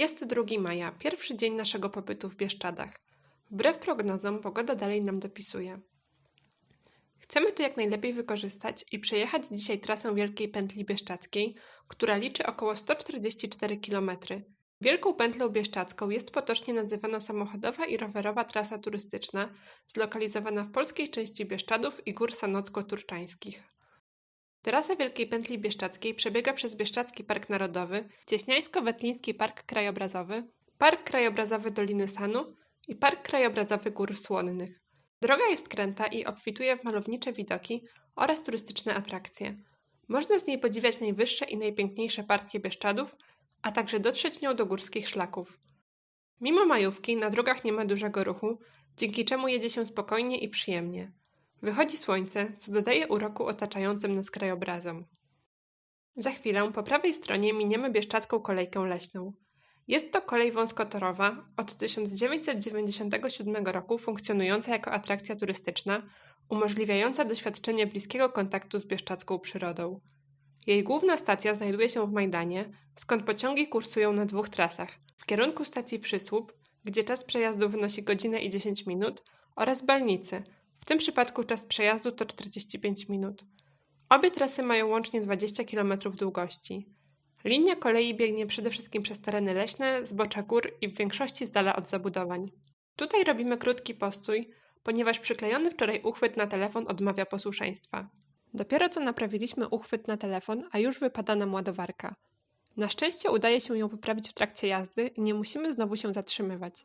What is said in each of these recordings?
Jest 2 maja, pierwszy dzień naszego pobytu w Bieszczadach. Wbrew prognozom pogoda dalej nam dopisuje. Chcemy to jak najlepiej wykorzystać i przejechać dzisiaj trasę Wielkiej Pętli Bieszczadzkiej, która liczy około 144 km. Wielką Pętlą Bieszczadzką jest potocznie nazywana samochodowa i rowerowa trasa turystyczna, zlokalizowana w polskiej części Bieszczadów i Gór Sanocko-Turczańskich. Trasa Wielkiej Pętli Bieszczadzkiej przebiega przez Bieszczadzki Park Narodowy, Cieśniańsko-Wetliński Park Krajobrazowy, Park Krajobrazowy Doliny Sanu i Park Krajobrazowy Gór Słonnych. Droga jest kręta i obfituje w malownicze widoki oraz turystyczne atrakcje. Można z niej podziwiać najwyższe i najpiękniejsze partie Bieszczadów, a także dotrzeć nią do górskich szlaków. Mimo majówki na drogach nie ma dużego ruchu, dzięki czemu jedzie się spokojnie i przyjemnie. Wychodzi słońce, co dodaje uroku otaczającym nas krajobrazom. Za chwilę po prawej stronie miniemy Bieszczadzką Kolejkę Leśną. Jest to kolej wąskotorowa, od 1997 roku funkcjonująca jako atrakcja turystyczna, umożliwiająca doświadczenie bliskiego kontaktu z bieszczadzką przyrodą. Jej główna stacja znajduje się w Majdanie, skąd pociągi kursują na dwóch trasach. W kierunku stacji Przysłup, gdzie czas przejazdu wynosi godzinę i 10 minut, oraz Balnicy. Tym przypadku czas przejazdu to 45 minut. Obie trasy mają łącznie 20 km długości. Linia kolei biegnie przede wszystkim przez tereny leśne, zbocza gór i w większości z dala od zabudowań. Tutaj robimy krótki postój, ponieważ przyklejony wczoraj uchwyt na telefon odmawia posłuszeństwa. Dopiero co naprawiliśmy uchwyt na telefon, a już wypada nam ładowarka. Na szczęście udaje się ją poprawić w trakcie jazdy i nie musimy znowu się zatrzymywać.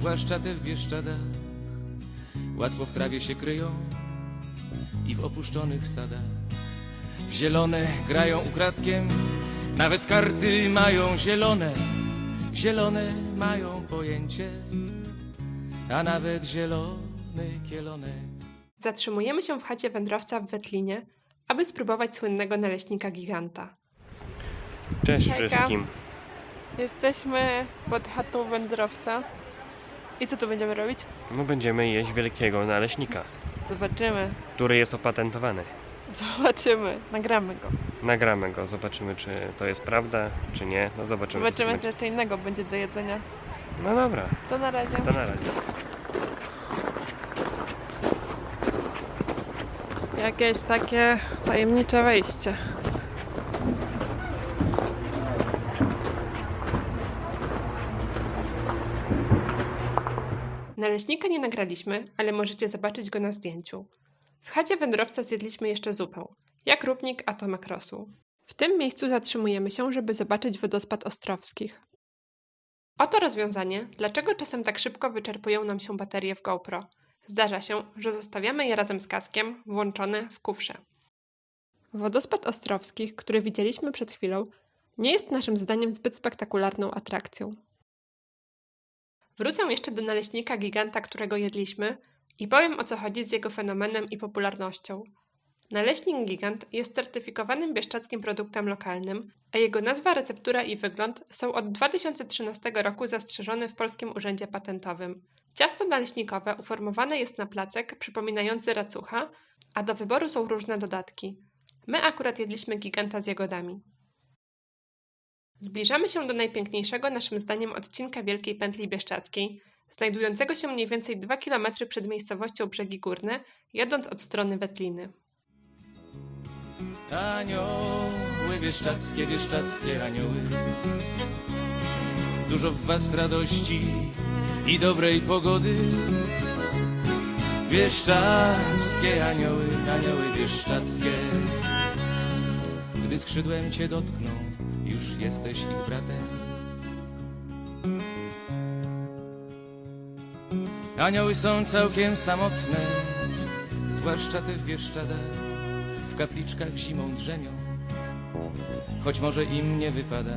zwłaszcza te w Bieszczadach. Łatwo w trawie się kryją i w opuszczonych sadach. W zielone grają ukradkiem, nawet karty mają zielone. Zielone mają pojęcie, a nawet zielony kielonek. Zatrzymujemy się w chacie wędrowca w Wetlinie, aby spróbować słynnego naleśnika giganta. Cześć Hejka. wszystkim. Jesteśmy pod chatą wędrowca. I co tu będziemy robić? No będziemy jeść wielkiego naleśnika, Zobaczymy. który jest opatentowany. Zobaczymy. Nagramy go. Nagramy go, zobaczymy czy to jest prawda, czy nie. No zobaczymy. co Zobaczymy, co będzie. jeszcze innego będzie do jedzenia. No dobra, To na razie. to na razie. Jakieś takie tajemnicze wejście. Naleśnika nie nagraliśmy, ale możecie zobaczyć go na zdjęciu. W chacie wędrowca zjedliśmy jeszcze zupę, jak równik atomek rosół. W tym miejscu zatrzymujemy się, żeby zobaczyć wodospad Ostrowskich. Oto rozwiązanie, dlaczego czasem tak szybko wyczerpują nam się baterie w GoPro. Zdarza się, że zostawiamy je razem z kaskiem, włączone w kufrze. Wodospad Ostrowskich, który widzieliśmy przed chwilą, nie jest naszym zdaniem zbyt spektakularną atrakcją. Wrócę jeszcze do naleśnika giganta, którego jedliśmy i powiem o co chodzi z jego fenomenem i popularnością. Naleśnik gigant jest certyfikowanym bieszczadzkim produktem lokalnym, a jego nazwa, receptura i wygląd są od 2013 roku zastrzeżone w Polskim Urzędzie Patentowym. Ciasto naleśnikowe uformowane jest na placek przypominający racucha, a do wyboru są różne dodatki. My akurat jedliśmy giganta z jagodami. Zbliżamy się do najpiękniejszego naszym zdaniem odcinka Wielkiej Pętli Bieszczadzkiej, znajdującego się mniej więcej 2 km przed miejscowością Brzegi Górne, jadąc od strony Wetliny. Anioły bieszczackie, bieszczackie anioły. Dużo w was radości i dobrej pogody. Bieszczackie anioły, anioły bieszczackie. Gdy skrzydłem cię dotkną, już jesteś ich bratem Anioły są całkiem samotne zwłaszcza te w Bieszczadach, w kapliczkach zimą drzemią. Choć może im nie wypada,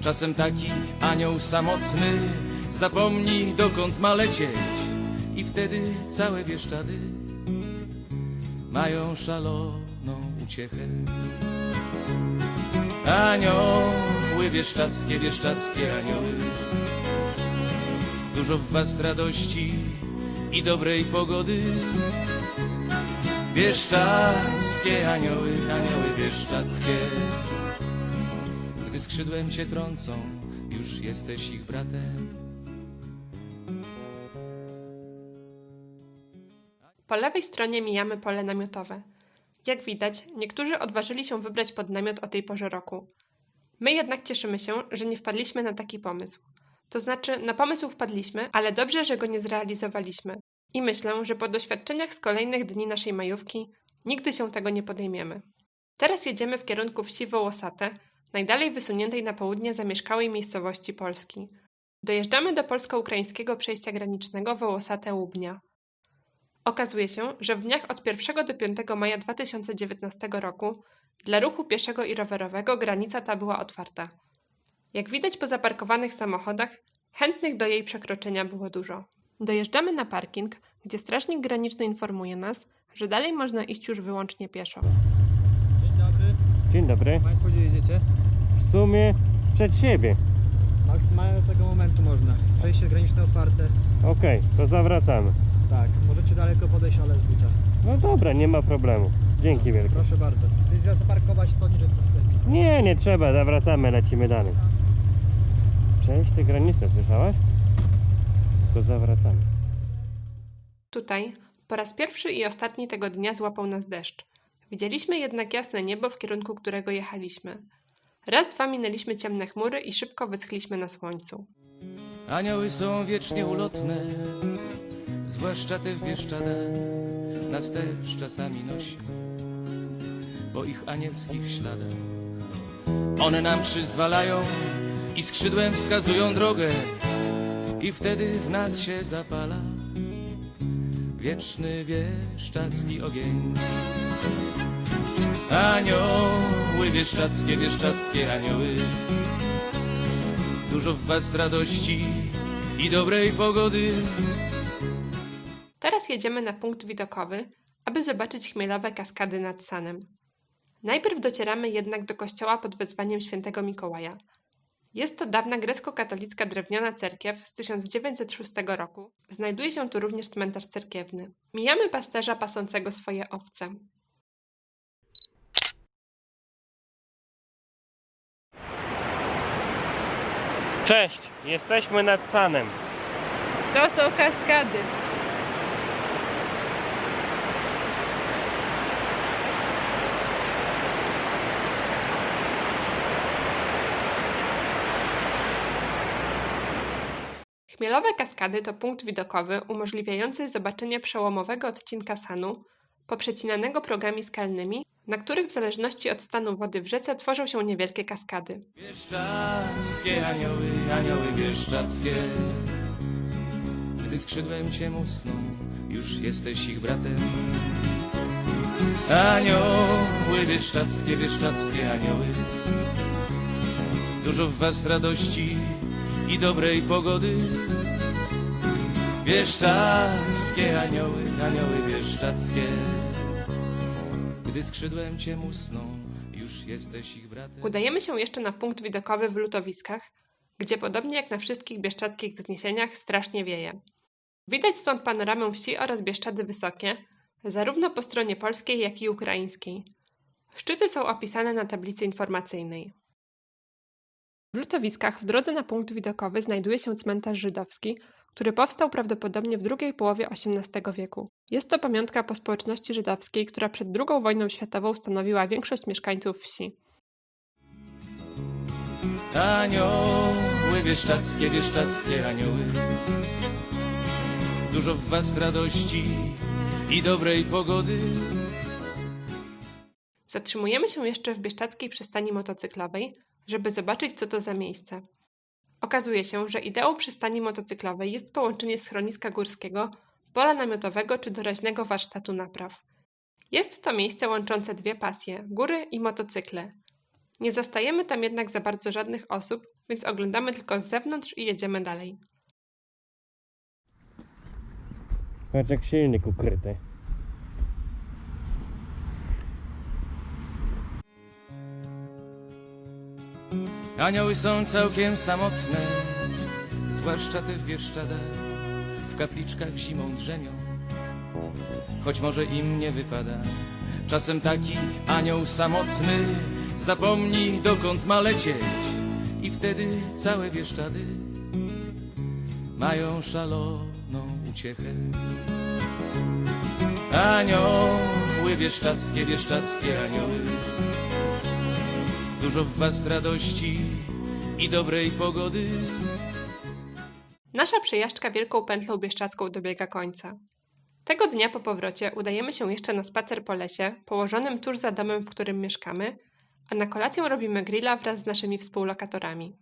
czasem taki anioł samotny zapomni dokąd ma lecieć i wtedy całe Bieszczady mają szaloną uciechę. Anioły bieszczackie, bieszczackie anioły, dużo w was radości i dobrej pogody. Bieszczackie anioły, anioły bieszczackie, gdy skrzydłem cię trącą, już jesteś ich bratem. Po lewej stronie mijamy pole namiotowe. Jak widać, niektórzy odważyli się wybrać pod namiot o tej porze roku. My jednak cieszymy się, że nie wpadliśmy na taki pomysł. To znaczy, na pomysł wpadliśmy, ale dobrze, że go nie zrealizowaliśmy. I myślę, że po doświadczeniach z kolejnych dni naszej majówki nigdy się tego nie podejmiemy. Teraz jedziemy w kierunku wsi Wołosate, najdalej wysuniętej na południe zamieszkałej miejscowości Polski. Dojeżdżamy do polsko-ukraińskiego przejścia granicznego Wołosate-Łubnia. Okazuje się, że w dniach od 1 do 5 maja 2019 roku dla ruchu pieszego i rowerowego granica ta była otwarta. Jak widać po zaparkowanych samochodach, chętnych do jej przekroczenia było dużo. Dojeżdżamy na parking, gdzie strażnik graniczny informuje nas, że dalej można iść już wyłącznie pieszo. Dzień dobry. Dzień dobry. Państwo gdzie jedziecie? W sumie przed siebie. Maksymalnie do tego momentu można. Przejście graniczne otwarte. Okej, to zawracamy. Tak, możecie daleko podejść, ale z buta. No dobra, nie ma problemu. Dzięki wielkie. Proszę bardzo. Czyli zaparkować to niżej troszkę miejsca. Nie, nie trzeba, zawracamy, lecimy dalej. Przejść te granice, słyszałaś? To zawracamy. Tutaj po raz pierwszy i ostatni tego dnia złapał nas deszcz. Widzieliśmy jednak jasne niebo, w kierunku którego jechaliśmy. Raz dwa minęliśmy ciemne chmury i szybko wyschliśmy na słońcu. Anioły są wiecznie ulotne, zwłaszcza te w Bieszczadach, nas też czasami nosi po ich anielskich śladach. One nam przyzwalają i skrzydłem wskazują drogę i wtedy w nas się zapala wieczny bieszczacki ogień. Anioły bieszczackie, bieszczackie anioły, dużo w was radości i dobrej pogody. Teraz jedziemy na punkt widokowy, aby zobaczyć chmielowe kaskady nad Sanem. Najpierw docieramy jednak do kościoła pod wezwaniem świętego Mikołaja. Jest to dawna grecko-katolicka drewniana cerkiew z 1906 roku. Znajduje się tu również cmentarz cerkiewny. Mijamy pasterza pasącego swoje owce. Cześć, jesteśmy nad Sanem. To są kaskady. Chmielowe kaskady to punkt widokowy umożliwiający zobaczenie przełomowego odcinka Sanu, poprzecinanego progami skalnymi, na których w zależności od stanu wody w rzece tworzą się niewielkie kaskady. Bieszczackie anioły, anioły bieszczackie, gdy skrzydłem cię musną, już jesteś ich bratem. Anioły bieszczackie, bieszczackie anioły, dużo w was radości i dobrej pogody. Bieszczackie anioły, anioły bieszczackie, gdy skrzydłem cię musną, już jesteś ich bratem. Udajemy się jeszcze na punkt widokowy w Lutowiskach, gdzie podobnie jak na wszystkich bieszczadzkich wzniesieniach strasznie wieje. Widać stąd panoramę wsi oraz Bieszczady Wysokie, zarówno po stronie polskiej, jak i ukraińskiej. Szczyty są opisane na tablicy informacyjnej. W Lutowiskach w drodze na punkt widokowy znajduje się cmentarz żydowski, który powstał prawdopodobnie w drugiej połowie XVIII wieku. Jest to pamiątka po społeczności żydowskiej, która przed II wojną światową stanowiła większość mieszkańców wsi. Anioły bieszczackie, bieszczackie anioły Dużo w was radości i dobrej pogody Zatrzymujemy się jeszcze w bieszczackiej przystani motocyklowej, żeby zobaczyć, co to za miejsce. Okazuje się, że ideą przystani motocyklowej jest połączenie schroniska górskiego, pola namiotowego czy doraźnego warsztatu napraw. Jest to miejsce łączące dwie pasje góry i motocykle. Nie zastajemy tam jednak za bardzo żadnych osób, więc oglądamy tylko z zewnątrz i jedziemy dalej. Patrz jak silnik ukryty. Anioły są całkiem samotne, zwłaszcza te w Bieszczadach, w kapliczkach zimą drzemią. Choć może im nie wypada, czasem taki anioł samotny zapomni dokąd ma lecieć i wtedy całe Bieszczady mają szaloną uciechę. Anioły bieszczadzkie, bieszczadzkie anioły, Dużo w was radości i dobrej pogody. Nasza przejażdżka Wielką Pętlą Bieszczadzką dobiega końca. Tego dnia po powrocie udajemy się jeszcze na spacer po lesie, położonym tuż za domem, w którym mieszkamy, a na kolację robimy grilla wraz z naszymi współlokatorami.